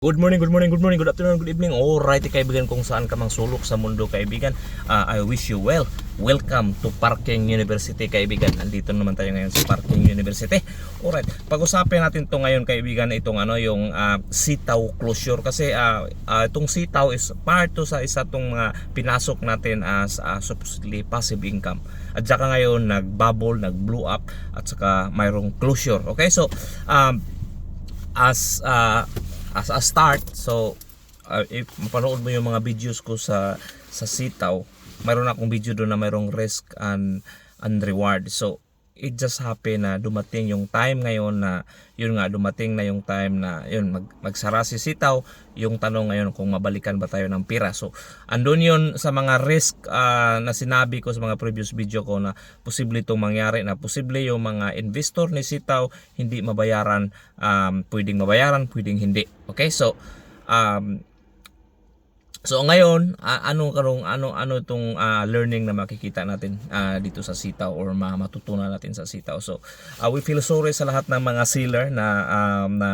Good morning, good morning, good morning, good afternoon, good evening. Alright, kaibigan kung saan ka mang sulok sa mundo, kaibigan. Ah, I wish you well. Welcome to Parking University, kaibigan. Nandito naman tayo ngayon sa Parking University. Alright, pag-usapin natin to ngayon, kaibigan, itong ano, yung ah, sitaw closure. Kasi ah, ah, itong sitaw is part to sa isa tong mga pinasok natin as ah, supposedly passive income. At saka ngayon, nag-bubble, nag-blow up, at saka mayroong closure. Okay, so, um, as uh, as a start so uh, if mapanood mo yung mga videos ko sa sa sitaw mayroon akong video doon na mayroong risk and and reward. So it just happen na dumating yung time ngayon na yun nga dumating na yung time na yun mag, magsara si sitaw. Yung tanong ngayon kung mabalikan ba tayo ng pira. So andun yun sa mga risk ah, na sinabi ko sa mga previous video ko na posible itong mangyari na posible yung mga investor ni sitaw hindi mabayaran um, pwedeng mabayaran pwedeng hindi. Okay? So um, So ngayon, ah, ano karong ano ano itong ah, learning na makikita natin ah, dito sa Sitaw or ma- matutunan natin sa Sitaw. So ah, we feel sorry sa lahat ng mga sealer na um, na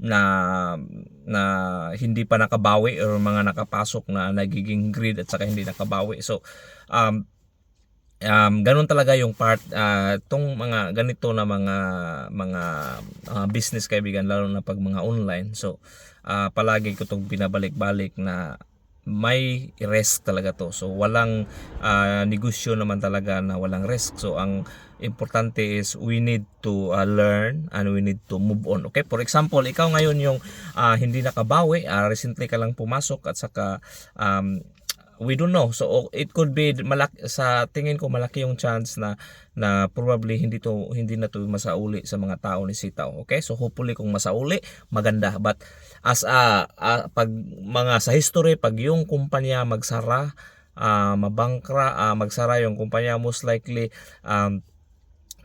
na na hindi pa nakabawi or mga nakapasok na nagiging grid at saka hindi nakabawi. So um um ganun talaga yung part ah, tong mga ganito na mga mga ah, business kaibigan lalo na pag mga online. So ah, palagi ko tong binabalik-balik na may risk talaga to. So walang ah, negosyo naman talaga na walang risk. So ang importante is we need to ah, learn and we need to move on. Okay? For example, ikaw ngayon yung ah, hindi nakabawi, ah, recently ka lang pumasok at saka um, we don't know. So it could be malaki sa tingin ko malaki yung chance na na probably hindi to hindi na to masauli sa mga tao ni Sitaw. Okay? So hopefully kung masauli, maganda. But as a, a- pag mga sa history pag yung kumpanya magsara, ah, mabangkra, ah, magsara yung kumpanya most likely um,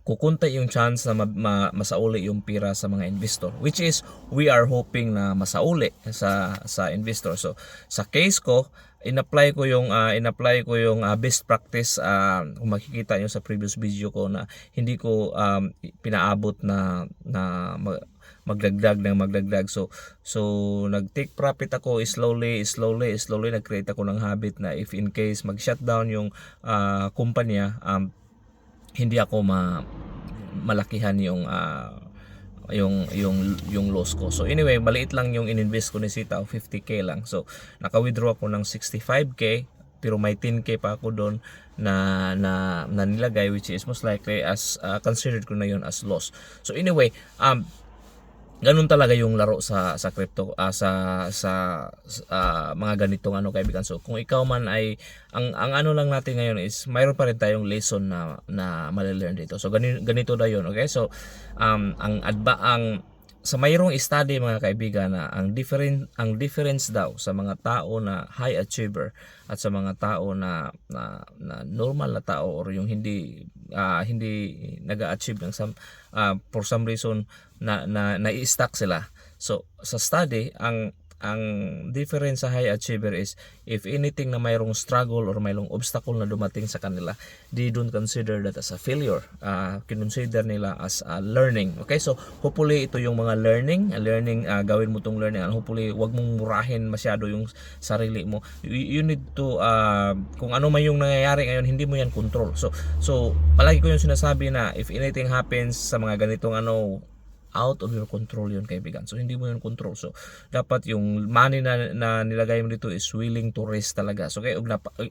kukunti yung chance na ma- ma- masauli yung pira sa mga investor which is we are hoping na masauli sa sa investor so sa case ko in-apply ko yung ah, in-apply ko yung ah, best practice ah, kung makikita nyo sa previous video ko na hindi ko um, pinaabot na na mag- magdagdag ng magdagdag. So so nag take profit ako slowly slowly slowly nag-create ako ng habit na if in case mag-shutdown yung ah, kumpanya um, hindi ako ma malakihan yung ah, yung yung yung loss ko. So anyway, maliit lang yung ininvest ko ni Sitaw, 50k lang. So naka-withdraw ako ng 65k pero may 10k pa ako doon na na na nilagay which is most likely as ah, considered ko na yun as loss. So anyway, um ganun talaga yung laro sa sa crypto ah, sa sa ah, mga ganitong ano kaibigan. So kung ikaw man ay ang ang ano lang natin ngayon is mayroon pa rin tayong lesson na na malelearn dito. So ganito, ganito na yun okay? So um ang adba ang sa mayroong study mga kaibigan na ang different ang difference daw sa mga tao na high achiever at sa mga tao na na, na normal na tao or yung hindi ah, hindi nag-achieve ng some ah, for some reason na na na-stuck sila. So sa study ang ang difference sa high achiever is if anything na mayroong struggle or mayroong obstacle na dumating sa kanila, they don't consider that as a failure. Uh, kinonsider nila as a learning. Okay, so hopefully ito yung mga learning, a learning uh, gawin mo tong learning and hopefully wag mong murahin masyado yung sarili mo. You, you need to uh, kung ano man yung nangyayari ngayon, hindi mo yan control. So so palagi ko yung sinasabi na if anything happens sa mga ganitong ano out of your control yun kaibigan. So hindi mo yun control. So dapat yung money na, na nilagay mo dito is willing to risk talaga. So kaya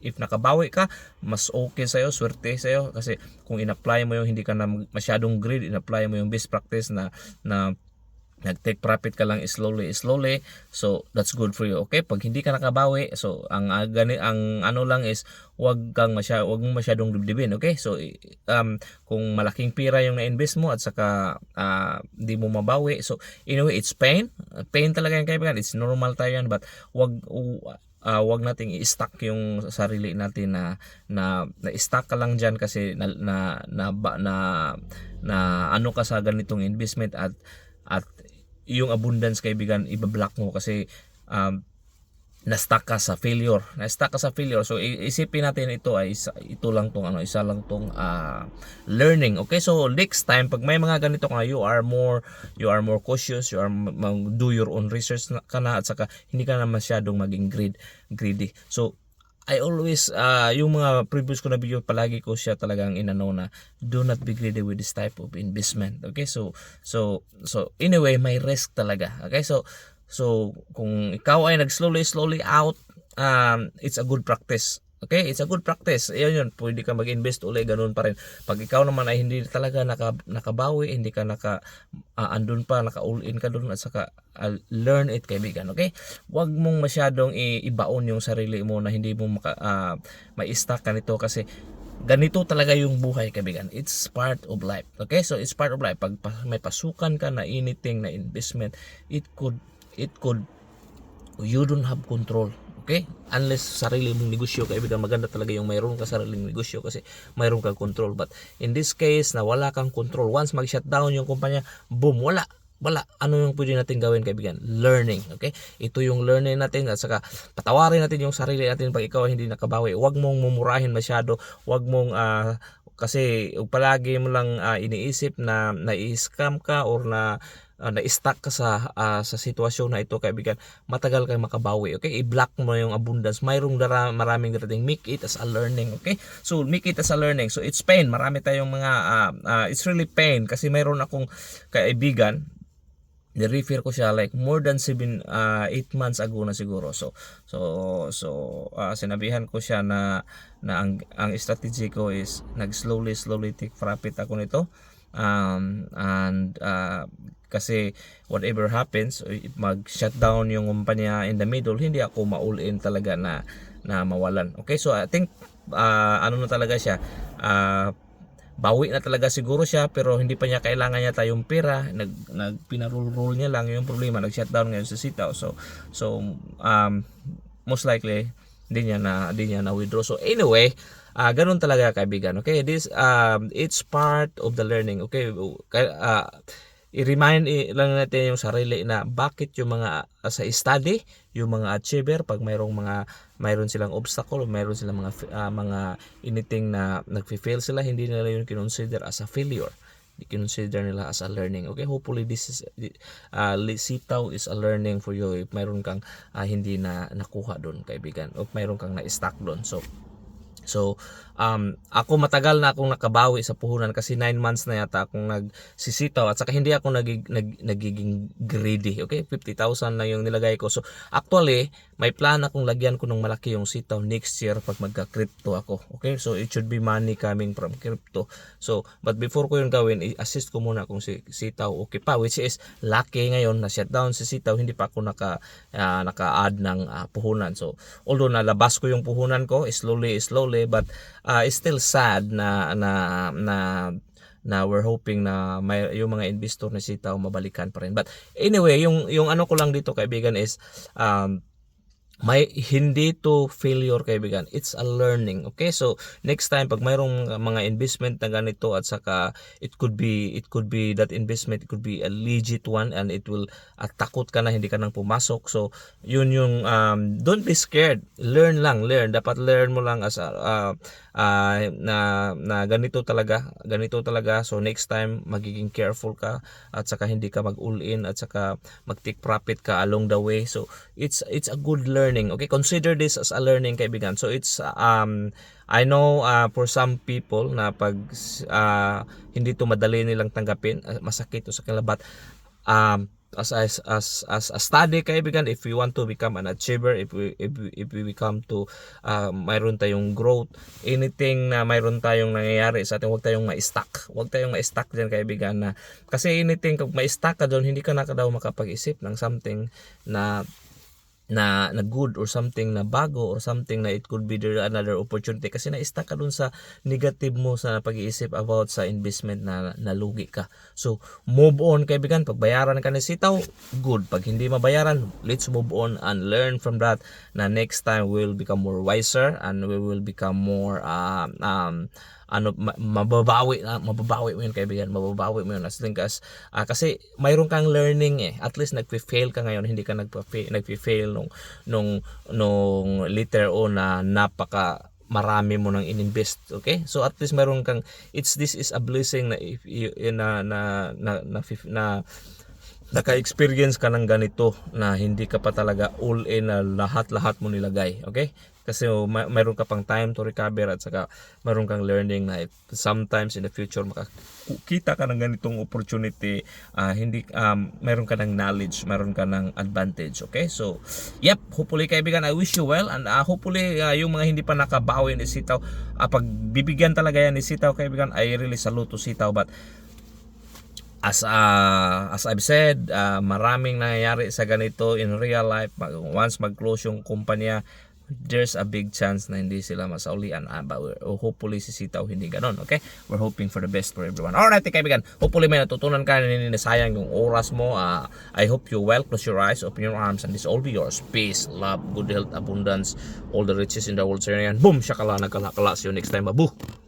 if nakabawi ka, mas okay sa'yo, swerte sa'yo kasi kung in-apply mo yung hindi ka na masyadong greed, in-apply mo yung best practice na na nag-take profit ka lang slowly slowly. So that's good for you. Okay pag hindi ka nakabawi so ang uh, gani, ang ano lang is wag kang masya wag mo masyadong dibdibin okay? So um kung malaking pira yung na-invest mo at saka uh, mo mabawi so anyway it's pain. Pain talaga yung kaibigan. It's normal tayo yan but wag uh, wag nating i-stack yung sarili natin na na na-stack ka lang diyan kasi na na na, na na ano ka sa ganitong investment at yung abundance kaibigan ibablock mo kasi um, na-stuck ka sa failure. Na-stuck ka sa failure. So isipin natin ito ay isa, ito lang tong ano, isa lang tong ah, learning. Okay? So next time pag may mga ganito ka you are more you are more cautious, you are do your own research ka na at saka hindi ka na masyadong maging greed, greedy. So I always ah, yung mga previous ko na video palagi ko siya talagang inano na do not be greedy with this type of investment. Okay? So so so anyway, may risk talaga. Okay? So So, kung ikaw ay nag slowly slowly out, um, it's a good practice. Okay, it's a good practice. Ayun yun, pwede ka mag-invest uli, ganun pa rin. Pag ikaw naman ay hindi talaga naka, nakabawi, hindi ka naka, ah, andun pa, naka all in ka dun, at saka ah, learn it, kaibigan. Okay? Huwag mong masyadong ibaon yung sarili mo na hindi mo maka, ah, mai-stack ka nito kasi ganito talaga yung buhay kaibigan it's part of life okay so it's part of life pag pa- may pasukan ka na anything na investment it could it could you don't have control okay? Unless sarili mong negosyo kaibigan maganda talaga yung mayroon ka sariling negosyo kasi mayroon kang control. But in this case na wala kang control once mag shutdown yung kumpanya boom wala. Wala. Ano yung pwede natin gawin kaibigan? Learning okay? Ito yung learning natin at saka patawarin natin yung sarili natin pag ikaw hindi nakabawi. Huwag mong mumurahin masyado. Huwag mong ah, kasi palagi mo lang ah, iniisip na na-scam ka or na uh, na-stuck ka sa ah, sa sitwasyon na ito kaibigan matagal kang makabawi okay? I-block mo yung abundance. Mayroong dara, maraming darating. Make it as a learning okay? So make it as a learning. So it's pain. Marami tayong mga ah, ah, it's really pain kasi mayroon akong kaibigan ni-refer ko siya like more than 7 8 months ago na siguro. So so so ah, sinabihan ko siya na na ang ang strategy ko is nag slowly slowly take profit ako nito. Um and ah, kasi whatever happens mag shutdown yung kumpanya in the middle hindi ako ma-all in talaga na na mawalan. Okay so i think ah, ano na talaga siya ah, bawi na talaga siguro siya pero hindi pa niya kailangan niya tayong pera. Nag nag pinarule niya lang yung problema nag shutdown ngayon sa sitaw. So so um most likely hindi niya na hindi niya na withdraw. So anyway ah ganun talaga kaibigan. Okay this um it's part of the learning. Okay ah, i-remind i- lang natin yung sarili na bakit yung mga ah, sa study, yung mga achiever pag mayroong mga mayroon silang obstacle, mayroon silang mga ah, mga anything na nagfi-fail sila, hindi nila yun kinonsider as a failure. Consider nila as a learning. Okay, hopefully this is uh, sitaw is a learning for you if mayroon kang ah, hindi na nakuha doon kaibigan o mayroon kang na-stuck doon. So So, um, ako matagal na akong nakabawi sa puhunan kasi 9 months na yata akong nagsisitaw at saka hindi ako nagig, nag, nagiging greedy. Okay, 50,000 na yung nilagay ko. So, actually, may plan akong lagyan ko ng malaki yung sitaw next year pag magka-crypto ako. Okay, so it should be money coming from crypto. So, but before ko yun gawin, i-assist ko muna kung si sitaw okay pa, which is lucky ngayon na shutdown si sitaw, hindi pa ako naka, ah, naka-add ng ah, puhunan. So, although nalabas ko yung puhunan ko, slowly, slowly, but uh, it's still sad na na na na we're hoping na may yung mga investor na sitaw mabalikan pa rin. But anyway, yung yung ano ko lang dito kaibigan is um may hindi to failure kaibigan. It's a learning okay? So next time pag mayroong mga investment na ganito at saka it could be it could be that investment it could be a legit one and it will at takot ka na hindi ka nang pumasok. So yun yung um, don't be scared. Learn lang learn. Dapat learn mo lang as a uh, uh, na na ganito talaga ganito talaga. So next time magiging careful ka at saka hindi ka mag all in at saka mag take profit ka along the way. So it's it's a good learning. Okay consider this as a learning kaibigan. So it's um I know uh, for some people na pag uh, hindi to madali nilang tanggapin uh, masakit to sa kanila. But um as as as as a study kaibigan if we want to become an achiever if we if we, if we become to uh, mayroon tayong growth anything na mayroon tayong nangyayari sa atin huwag tayong ma-stuck. Huwag tayong ma-stuck diyan kaibigan na kasi anything kung ma-stuck ka doon hindi ka na daw makapag-isip ng something na na na good or something na bago or something na it could be there another opportunity kasi na-stuck ka dun sa negative mo sa pag-iisip about sa investment na nalugi ka. So, move on kaibigan. Pag bayaran ka ng sitaw, good. Pag hindi mabayaran, let's move on and learn from that na next time we will become more wiser and we will become more um, um, ano ma- mababawi na mababawi mo yun kaibigan mababawi mo yun as long as ah, kasi mayroon kang learning eh at least nagfe-fail ka ngayon hindi ka nagpa-fail nagfe-fail nung nung nung letter O na napaka marami mo nang ininvest okay so at least mayroon kang it's this is a blessing na if you, na na na, na, na naka-experience ka ng ganito na hindi ka pa talaga all in na lahat-lahat mo nilagay. Okay? Kasi oh, may, mayroon ka pang time to recover at saka mayroon kang learning na sometimes in the future makakita ka ng ganitong opportunity, ah, hindi um, mayroon ka ng knowledge, mayroon ka ng advantage. Okay? So, yep, hopefully kaibigan, I wish you well and ah, hopefully ah, yung mga hindi pa nakabawi ni Sitaw, ah, pag bibigyan talaga yan ni Sitaw kaibigan, I really salute to Sitaw but as uh, as I've said, uh, maraming nangyayari sa ganito in real life. Once mag-close yung kumpanya, there's a big chance na hindi sila masaulian. Uh, but we're- hopefully si Sitaw hindi ganon, okay? We're hoping for the best for everyone. Alright, kaibigan. Hopefully may natutunan ka na sayang yung oras mo. Uh, I hope you well. Close your eyes, open your arms, and this all be yours. Peace, love, good health, abundance, all the riches in the world. Sa'yo yan. Boom! Shakala, nagkala-kala. See you next time. Babu!